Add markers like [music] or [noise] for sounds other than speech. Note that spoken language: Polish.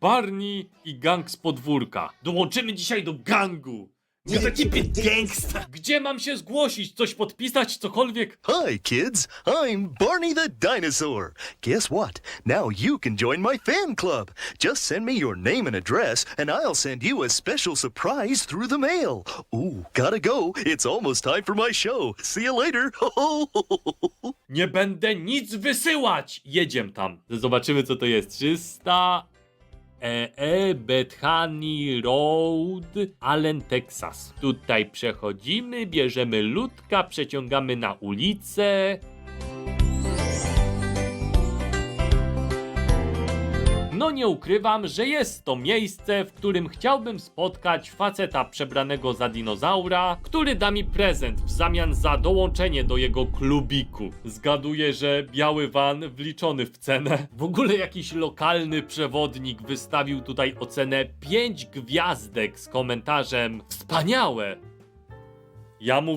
Barney i gang z podwórka. Dołączymy dzisiaj do gangu. Ja taki gangsta. Gdzie mam się zgłosić? Coś podpisać? Cokolwiek? Hi, kids. I'm Barney the Dinosaur. Guess what? Now you can join my fan club. Just send me your name and address, and I'll send you a special surprise through the mail. Ooh, gotta go. It's almost time for my show. See you later. [laughs] Nie będę nic wysyłać! Jedziem tam. Zobaczymy co to jest. 300... EE Bethany Road, Allen, Texas. Tutaj przechodzimy, bierzemy ludka, przeciągamy na ulicę. No nie ukrywam, że jest to miejsce, w którym chciałbym spotkać faceta przebranego za dinozaura, który da mi prezent w zamian za dołączenie do jego klubiku. Zgaduję, że biały van wliczony w cenę. W ogóle jakiś lokalny przewodnik wystawił tutaj ocenę 5 gwiazdek z komentarzem Wspaniałe! Ja mówię